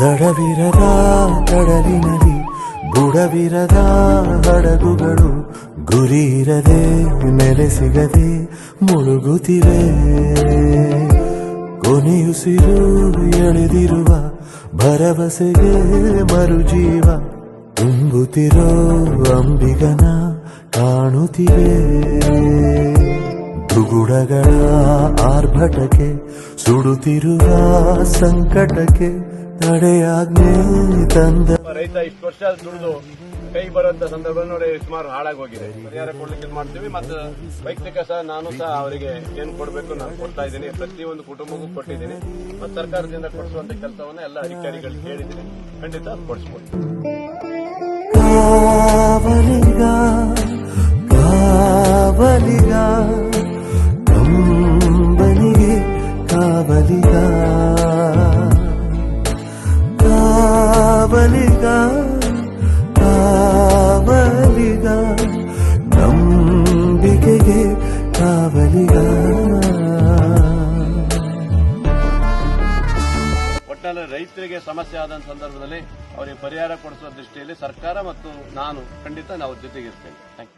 ದಡವಿರದ ಕಡಲಿನಲ್ಲಿ ಬುಡವಿರದ ಹಡಗುಗಳು ಗುರಿ ಇರದೆ ನೆಲೆ ಸಿಗದೆ ಮುಳುಗುತ್ತಿವೆ. ಕೊನೆಯುಸಿರು ಎಳೆದಿರುವ ಭರವಸೆಗೆ ಮರುಜೀವ ತುಂಬುತ್ತಿರೋ ಅಂಬಿಗನ ಕಾಣುತ್ತಿವೆ. ದುಗುಡಗಳ ಆರ್ಭಟಕ್ಕೆ ಸುಡುತ್ತಿರುವ ಸಂಕಟಕ್ಕೆ ತಡೆಯಾಜ್ಞೆ ತಂದ. ರೈತ ಇಷ್ಟು ವರ್ಷ ದುಡಿದು ಕೈ ಬರುವಂತ ಸಂದರ್ಭ ನೋಡಿ ಸುಮಾರು ಹಾಳಾಗಿ ಹೋಗಿದೆ ಪರಿಹಾರ ಕೊಡ್ಲಿಕ್ಕೆ ಮಾಡ್ತೀವಿ. ಮತ್ತು ವೈಯಕ್ತಿಕ ಸಹ ನಾನು ಸಹ ಅವರಿಗೆ ಏನ್ ಕೊಡಬೇಕು ನಾನು ಕೊಡ್ತಾ ಇದ್ದೀನಿ. ಪ್ರತಿಯೊಂದು ಕುಟುಂಬಕ್ಕೂ ಕೊಟ್ಟಿದ್ದೀನಿ. ಮತ್ತು ಸರ್ಕಾರದಿಂದ ಕೊಡಿಸುವಂತ ಕೆಲಸವನ್ನ ಎಲ್ಲ ಅಧಿಕಾರಿಗಳಿಗೆ ಹೇಳಿದ್ದೀನಿ ಖಂಡಿತ ಕೊಡಿಸ್ಕೊಡ್ತೀನಿ ಕಾವಲಿಗ ನಂಬಿಕೆಗೆ ಒಟ್ಟಾರೆ ರೈತರಿಗೆ ಸಮಸ್ಯೆ ಆದ ಸಂದರ್ಭದಲ್ಲಿ ಅವರಿಗೆ ಪರಿಹಾರ ಕೊಡಿಸುವ ದೃಷ್ಟಿಯಲ್ಲಿ ಸರ್ಕಾರ ಮತ್ತು ನಾನು ಖಂಡಿತ ನಾವು ಜೊತೆಗಿರ್ತೇನೆ ಥ್ಯಾಂಕ್ ಯು